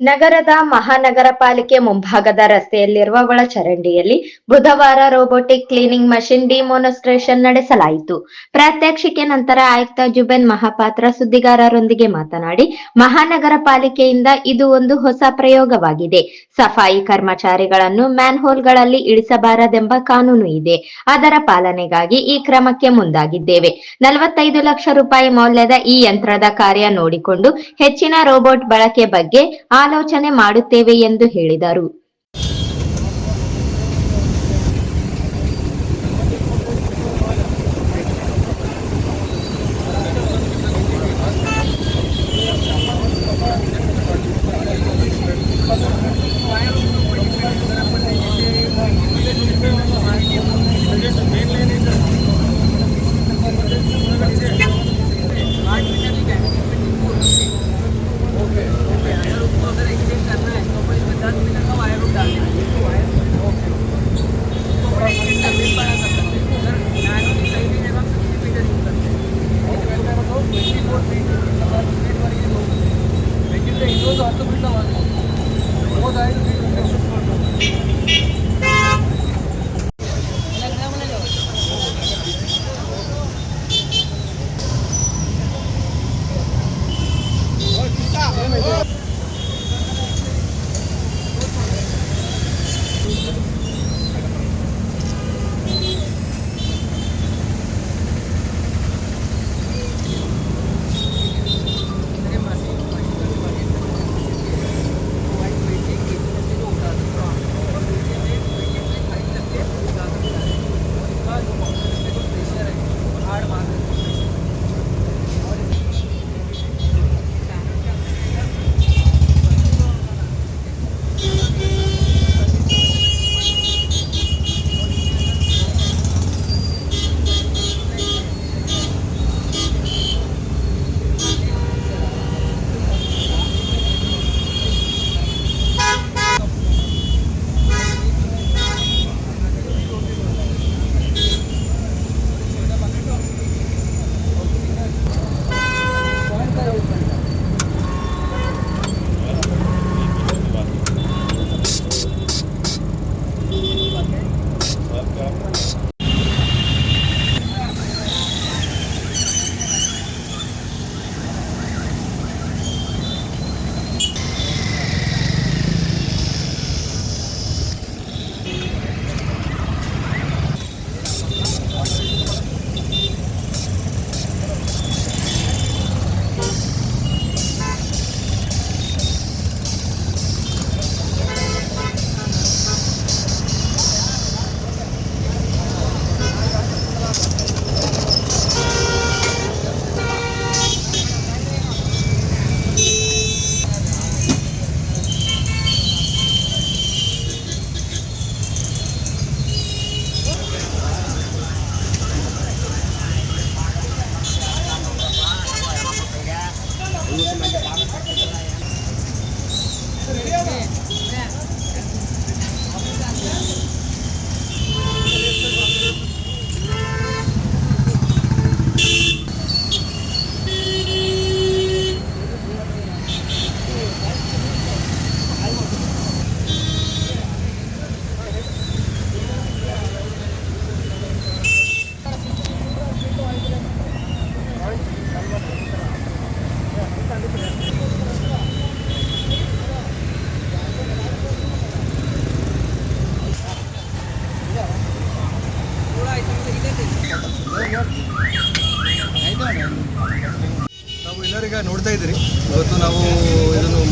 ನಗರದ ಮಹಾನಗರ ಪಾಲಿಕೆ ಮುಂಭಾಗದ ರಸ್ತೆಯಲ್ಲಿರುವ ಒಳಚರಂಡಿಯಲ್ಲಿ ಬುಧವಾರ ರೋಬೋಟಿಕ್ ಕ್ಲೀನಿಂಗ್ ಮಷಿನ್ ಡಿಮೋನಸ್ಟ್ರೇಷನ್ ನಡೆಸಲಾಯಿತು. ಪ್ರಾತ್ಯಕ್ಷಿಕೆ ನಂತರ ಆಯುಕ್ತ ಜುಬೆನ್ ಮಹಾಪಾತ್ರ ಸುದ್ದಿಗಾರರೊಂದಿಗೆ ಮಾತನಾಡಿ ಮಹಾನಗರ ಪಾಲಿಕೆಯಿಂದ ಇದು ಒಂದು ಹೊಸ ಪ್ರಯೋಗವಾಗಿದೆ. ಸಫಾಯಿ ಕರ್ಮಚಾರಿಗಳನ್ನು ಮ್ಯಾನ್ಹೋಲ್ಗಳಲ್ಲಿ ಇಳಿಸಬಾರದೆಂಬ ಕಾನೂನು ಇದೆ. ಅದರ ಪಾಲನೆಗಾಗಿ ಈ ಕ್ರಮಕ್ಕೆ ಮುಂದಾಗಿದ್ದೇವೆ. ನಲವತ್ತೈದು ಲಕ್ಷ ರೂಪಾಯಿ ಮೌಲ್ಯದ ಈ ಯಂತ್ರದ ಕಾರ್ಯ ನೋಡಿಕೊಂಡು ಹೆಚ್ಚಿನ ರೋಬೋಟ್ ಬಳಕೆ ಬಗ್ಗೆ ಆಲೋಚನೆ ಮಾಡುತ್ತೇವೆ ಎಂದು ಹೇಳಿದರು.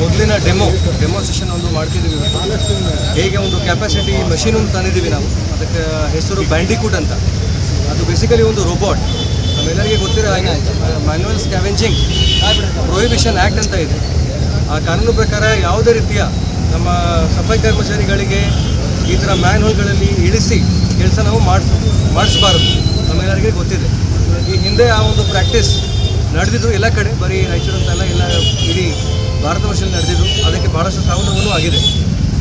ಮೊದಲಿನ ಡೆಮೋ ಡೆಮೋ ಸೆಷನ್ ಒಂದು ಮಾಡ್ತಿದ್ದೀವಿ. ಹೇಗೆ ಒಂದು ಕೆಪಾಸಿಟಿ ಮಷೀನ್ ಒಂದು ತಂದಿದ್ದೀವಿ ನಾವು. ಅದಕ್ಕೆ ಹೆಸರು ಬ್ಯಾಂಡಿಕೂಟ್ ಅಂತ. ಅದು ಬೇಸಿಕಲಿ ಒಂದು ರೋಬೋಟ್ ನಮ್ಮೆಲ್ಲರಿಗೆ ಗೊತ್ತಿರೋ ಹಾಗೆ ಮ್ಯಾನ್ಯುವಲ್ ಸ್ಕ್ಯಾವೆಂಜಿಂಗ್ ಪ್ರೊಹಿಬಿಷನ್ ಆ್ಯಕ್ಟ್ ಅಂತ ಇದೆ. ಆ ಕಾನೂನು ಪ್ರಕಾರ ಯಾವುದೇ ರೀತಿಯ ನಮ್ಮ ಸಫಾಯಿ ಕರ್ಮಚಾರಿಗಳಿಗೆ ಈ ಥರ ಮ್ಯಾನ್ಹೋಲ್ಗಳಲ್ಲಿ ಇಳಿಸಿ ಕೆಲಸ ನಾವು ಮಾಡಿಸ್, ಮಾಡಿಸ್ಬಾರ್ದು. ನಮ್ಮೆಲ್ಲರಿಗೆ ಗೊತ್ತಿದೆ. ಈ ಹಿಂದೆ ಆ ಒಂದು ಪ್ರಾಕ್ಟೀಸ್ ನಡೆದಿದ್ದು ಎಲ್ಲ ಕಡೆ, ಬರೀ ರಾಯಚೂರು ಅಂತಲ್ಲ ಎಲ್ಲ ಇಡೀ ಭಾರತ ವರ್ಷದಲ್ಲಿ ನಡೆದಿದ್ದು, ಅದಕ್ಕೆ ಭಾಳಷ್ಟು ಸಾವು ನೋವು ಆಗಿದೆ.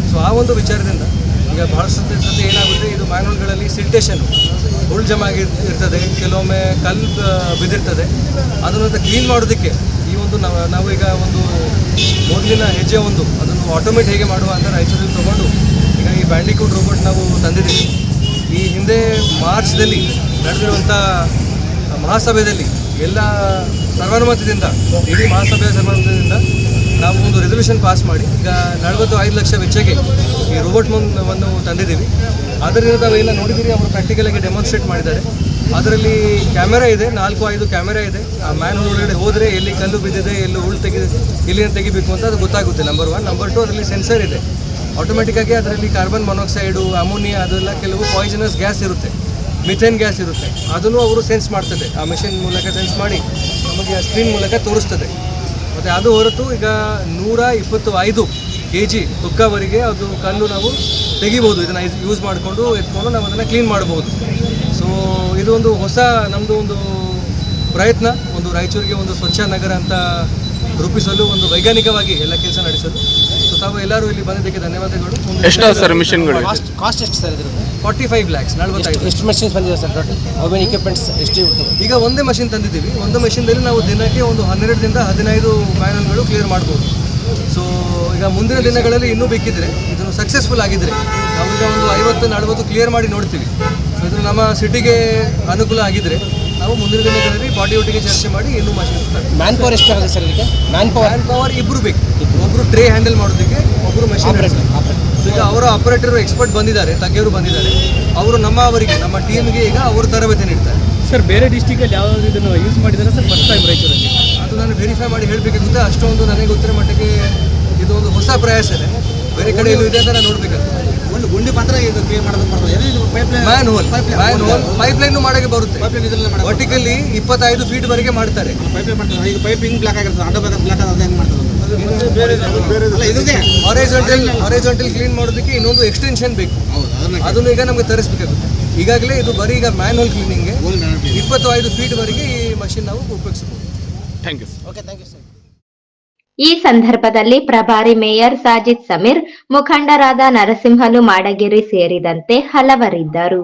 ಸೊ ಆ ಒಂದು ವಿಚಾರದಿಂದ ಈಗ ಭಾಳಷ್ಟು ಸತಿ ಏನಾಗುತ್ತೆ, ಇದು ಮ್ಯಾನ್ಹೋಲ್ಗಳಲ್ಲಿ ಸಿಲ್ಟೇಷನ್ನು ಜಮ ಆಗಿ ಇರ್ತದೆ. ಕೆಲವೊಮ್ಮೆ ಕಲ್ಲು ಬಿದ್ದಿರ್ತದೆ ಅದನ್ನು ಕ್ಲೀನ್ ಮಾಡೋದಕ್ಕೆ ಈ ಒಂದು ನಾವು ನಾವು ಈಗ ಒಂದು ಮೊದಲಿನ ಹೆಜ್ಜೆ ಒಂದು, ಅದನ್ನು ಆಟೋಮೇಟ್ ಹೇಗೆ ಮಾಡುವ ಅಂತ ರಾಯಚೂರಲ್ಲಿ ತೊಗೊಂಡು ಈಗ ಈ ಬ್ಯಾಂಡಿಕೂಟ್ ರೋಬೋಟ್ ನಾವು ತಂದಿದ್ದೀವಿ. ಈ ಹಿಂದೆ ಮಾರ್ಚ್ದಲ್ಲಿ ನಡೆದಿರುವಂಥ ಮಹಾಸಭೆಯಲ್ಲಿ ಎಲ್ಲ ಸರ್ವಾನುಮತದಿಂದ, ಇಡೀ ಮಹಾಸಭೆಯ ಸರ್ವಾನುಮತದಿಂದ ನಾವು ಒಂದು ರೆಸಲ್ಯೂಷನ್ ಪಾಸ್ ಮಾಡಿ, ಈಗ ನಲವತ್ತು ಐದು ಲಕ್ಷ ವೆಚ್ಚಕ್ಕೆ ಈ ರೋಬೋಟ್ ಒಂದು ತಂದಿದ್ದೀವಿ. ಅದರಿಂದ ತಾವೆಲ್ಲ ನೋಡಿದ್ದೀರಿ, ಅವರು ಪ್ರಾಕ್ಟಿಕಲಾಗಿ ಡೆಮಾನ್ಸ್ಟ್ರೇಟ್ ಮಾಡಿದ್ದಾರೆ. ಅದರಲ್ಲಿ ಕ್ಯಾಮೆರಾ ಇದೆ, ನಾಲ್ಕು ಐದು ಕ್ಯಾಮೆರಾ ಇದೆ. ಆ ಮ್ಯಾನ್ ಒಳಗಡೆ ಹೋದರೆ ಎಲ್ಲಿ ಕಲ್ಲು ಬಿದ್ದಿದೆ, ಎಲ್ಲಿ ಹುಳು ತೆಗೆದು ಏನು ತೆಗಿಬೇಕು ಅಂತ ಅದು ಗೊತ್ತಾಗುತ್ತೆ ನಂಬರ್ ಒನ್ ನಂಬರ್ ಟು ಅದರಲ್ಲಿ ಸೆನ್ಸರ್ ಇದೆ. ಆಟೋಮೆಟಿಕ್ಕಾಗಿ ಅದರಲ್ಲಿ ಕಾರ್ಬನ್ ಮೊನಾಕ್ಸೈಡು ಅಮೋನಿಯಾ ಅದೆಲ್ಲ ಕೆಲವು ಪಾಯ್ಸನಸ್ ಗ್ಯಾಸ್ ಇರುತ್ತೆ. ಮಿಥೇನ್ ಗ್ಯಾಸ್ ಇರುತ್ತೆ. ಅದನ್ನು ಅವರು ಸೆನ್ಸ್ ಮಾಡ್ತದೆ. ಆ ಮೆಷಿನ್ ಮೂಲಕ ಸೆನ್ಸ್ ಮಾಡಿ, ನಮಗೆ ಸ್ಕ್ರೀನ್ ಮೂಲಕ ತೋರಿಸ್ತದೆ. ಮತ್ತು ಅದು ಹೊರತು ಈಗ ನೂರ ಇಪ್ಪತ್ತು ಐದು ಕೆ ಜಿ ತುಕ್ಕವರೆಗೆ ಅದು ಕಲ್ಲು ನಾವು ತೆಗಿಬೋದು. ಇದನ್ನು ಯೂಸ್ ಮಾಡಿಕೊಂಡು ಎತ್ಕೊಂಡು ನಾವು ಅದನ್ನು ಕ್ಲೀನ್ ಮಾಡ್ಬೋದು. ಸೊ ಇದೊಂದು ಒಂದು ಹೊಸ ನಮ್ಮದು ಒಂದು ಪ್ರಯತ್ನ. ಒಂದು ರಾಯಚೂರಿಗೆ ಒಂದು ಸ್ವಚ್ಛ ನಗರ ಅಂತ ರೂಪಿಸಲು ಒಂದು ವೈಜ್ಞಾನಿಕವಾಗಿ ಎಲ್ಲ ಕೆಲಸ ನಡೆಸಲು. ಸೊ ತಾವು ಎಲ್ಲರೂ ಇಲ್ಲಿ ಬಂದಿದ್ದಕ್ಕೆ ಧನ್ಯವಾದಗಳು. ಎಷ್ಟು ಸರ್ ಮಿಷನ್ಗಳು? ಕಾಸ್ಟ್ ಕಾಸ್ಟ್ ಎಷ್ಟು ಸರ್ ಇದ್ರದ್ದು? ಫಾರ್ಟಿ ಫೈವ್ ಲ್ಯಾಕ್ಸ್ ನಲ್ವತ್ತೈದು. ಎಷ್ಟು ಮೆಷಿನ್ಸ್ ಬಂದಿದೆ sir total how many equipments ಎಷ್ಟು ಈಗ ಒಂದೇ ಮಷಿನ್ ತಂದಿದ್ದೀವಿ. ಒಂದು ಮಷಿನ್ದಲ್ಲಿ ನಾವು ದಿನಕ್ಕೆ ಒಂದು ಹನ್ನೆರಡರಿಂದ ಹದಿನೈದು ಮ್ಯಾನಲ್ಗಳು ಕ್ಲಿಯರ್ ಮಾಡ್ಬೋದು. ಸೊ ಈಗ ಮುಂದಿನ ದಿನಗಳಲ್ಲಿ ಇನ್ನೂ ಬೇಕಿದ್ರೆ ಇದನ್ನು ಸಕ್ಸಸ್ಫುಲ್ ಆಗಿದ್ರೆ ಈಗ ಒಂದು ಐವತ್ತು ನಲವತ್ತು ಕ್ಲಿಯರ್ ಮಾಡಿ ನೋಡ್ತೀವಿ. ಸೊ ಇದು ನಮ್ಮ ಸಿಟಿಗೆ ಅನುಕೂಲ ಆಗಿದ್ರೆ ನಾವು ಮುಂದಿನ ದಿನಗಳಲ್ಲಿ ಬಾಡಿ ಒಟ್ಟಿಗೆ ಚರ್ಚೆ ಮಾಡಿ ಇನ್ನೂ ಮಷಿನ್ ಮ್ಯಾನ್ ಪವರ್ ಎಷ್ಟು ಆಗುತ್ತೆ ಸರ್ ಇದಕ್ಕೆ? ಮ್ಯಾನ್ ಪವರ್ ಮ್ಯಾನ್ ಪವರ್ ಇಬ್ಬರು ಬೇಕು ಒಬ್ಬರು ಟ್ರೇ ಹ್ಯಾಂಡಲ್ ಮಾಡೋದಕ್ಕೆ ಒಬ್ಬರು ಮಷಿನ್ ಸೊ ಈಗ ಅವರ ಆಪರೇಟರ್ ಎಕ್ಸ್ಪರ್ಟ್ ಬಂದಿದ್ದಾರೆ ತಜ್ಞರು ಬಂದಿದ್ದಾರೆ. ಅವರು ನಮ್ಮ ಅವರಿಗೆ ನಮ್ಮ ಟೀಮ್ಗೆ ಈಗ ಅವರು ತರಬೇತಿ ನೀಡ್ತಾರೆ. ಸರ್ ಬೇರೆ ಡಿಸ್ಟಿಕಲ್ಲಿ ಯಾವ್ದು ಇದನ್ನು ಯೂಸ್ ಮಾಡಿದ್ದಾರೆ ಸರ್ ಫಸ್ಟ್ ಟೈಮ್ ರಾಯಚೂರಲ್ಲಿ ಅದು ನಾನು ವೆರಿಫೈ ಮಾಡಿ ಹೇಳಬೇಕಾಗುತ್ತೆ. ಅಷ್ಟೊಂದು ನನಗೆ ಗೊತ್ತಿರೋ ಮಟ್ಟಿಗೆ ಇದು ಒಂದು ಹೊಸ ಪ್ರಯಾಸ ಇದೆ. ಬೇರೆ ಕಡೆ ಎಲ್ಲೂ ಇದೆ ಅಂತ ನಾನು ನೋಡ್ಬೇಕಾಗ್ತದೆ ಒಂದು ಗುಂಡಿ ಮಾತ್ರ ಇದು ಕ್ಲೀನ್ ಮಾಡೋದು ಬರ್ತದೆ. ಏನೋ ಇದು pipeline manhole manhole pipe ಮಾಡೋಕ್ಕೆ ಮಾಡಕ್ಕೆ ಬರುತ್ತೆ. ಪೈಪ್ ಲೈನ್ ಇದ್ರಲ್ಲೇ ವರ್ಟಿಕಲಿ ವರ್ಟಿಕಲ್ಲಿ ಇಪ್ಪತ್ತೈದು ಫೀಟ್ ವರೆಗೆ ಮಾಡ್ತಾರೆ. ಪೈಪ್ ಲೈನ್ ಮಾಡ್ತಾರೆ. ಈಗ ಪೈಪ್ ಹಿಂಗೆ ಬ್ಲಾಕ್ ಆಗಿರ್ತದೆ ಅಡ್ಡ ಬ್ಲಾಕ್ ಬ್ಲಾಕ್ ಅದ ಹೆಂಗೆ ಮಾಡ್ತದೆ? ಹಾರಿಜಾಂಟಲ್ ಕ್ಲೀನ್ ಮಾಡೋದಕ್ಕೆ ಇನ್ನೊಂದು ಎಕ್ಸ್ಟೆನ್ಷನ್ ಬೇಕು. ಹೌದು ಅದನ್ನ ಈಗ ನಮಗೆ ತರಿಸಬೇಕಾಗುತ್ತೆ. ಈಗಾಗಲೇ ಇದು ಬರೀ ಈಗ ಮ್ಯಾನ್ಯಲ್ ಕ್ಲೀನಿಂಗ್ ಕ್ಲೀನಿಂಗ್ಗೆ ಇಪ್ಪತ್ತು ಐದು ಫೀಟ್ ವರೆಗೆ ಈ ಮಷಿನ್ ನಾವು ಉಪಯೋಗಿಸಬಹುದು. Thank you okay thank you sir ಈ ಸಂದರ್ಭದಲ್ಲಿ ಪ್ರಭಾರಿ ಮೇಯರ್ ಸಾಜಿದ್ ಸಮೀರ್ ಮುಖಂಡರಾದ ನರಸಿಂಹನು ಮಾಡಗಿರಿ ಸೇರಿದಂತೆ ಹಲವರಿದ್ದರು.